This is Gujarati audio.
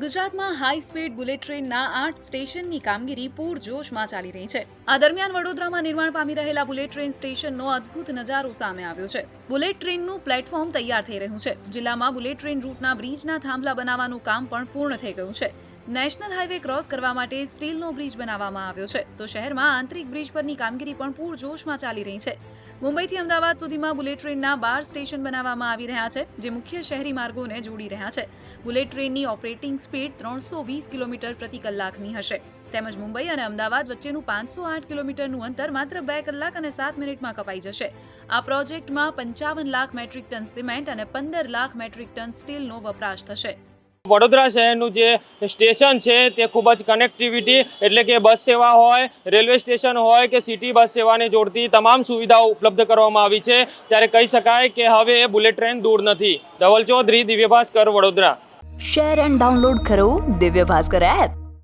ગુજરાતમાં હાઈ સ્પીડ બુલેટ ટ્રેનના આઠ સ્ટેશનની કામગીરી પૂરજોશમાં ચાલી રહી છે. આ દરમિયાન વડોદરામાં નિર્માણ પામી રહેલા બુલેટ ટ્રેન સ્ટેશનનો અદ્ભુત નજારો સામે આવ્યો છે. બુલેટ ટ્રેનનું પ્લેટફોર્મ તૈયાર થઈ રહ્યું છે. જિલ્લામાં બુલેટ ટ્રેન રૂટના બ્રિજના થાંભલા બનાવવાનું કામ પણ પૂર્ણ થઈ ગયું છે. નેશનલ હાઈવે ક્રોસ કરવા માટે સ્ટીલનો બ્રિજ બનાવવામાં આવ્યો છે. તો શહેરમાં આંતરિક બ્રિજ પરની કામગીરી પણ પૂરજોશમાં ચાલી રહી છે. મુંબઈથી અમદાવાદ સુધીમાં બુલેટ ટ્રેનના બાર સ્ટેશન બનાવવામાં આવી રહ્યા છે, જે મુખ્ય શહેરી માર્ગોને જોડી રહ્યા છે. બુલેટ ટ્રેનની ઓપરેટિંગ સ્પીડ ત્રણસો વીસ કિલોમીટર પ્રતિ કલાકની હશે. તેમજ મુંબઈ અને અમદાવાદ વચ્ચેનું પાંચસો આઠ કિલોમીટરનું અંતર માત્ર બે કલાક અને સાત મિનિટમાં કપાઈ જશે. આ પ્રોજેક્ટમાં પંચાવન લાખ મેટ્રિક ટન સિમેન્ટ અને પંદર લાખ મેટ્રિક ટન સ્ટીલનો વપરાશ થશે. વડોદરા શહેરનું જે સ્ટેશન છે તે ખૂબ જ કનેક્ટિવિટી એટલે કે બસ સેવા હોય, રેલવે સ્ટેશન હોય કે સિટી બસ સેવાને જોડતી તમામ સુવિધાઓ ઉપલબ્ધ કરવામાં આવી છે. ત્યારે કહી શકાય કે હવે બુલેટ ટ્રેન દૂર નથી. Dhaval Chaudhary Divya Bhaskar Vadodara. Share and download કરો દિવ્ય ભાસ્કર એપ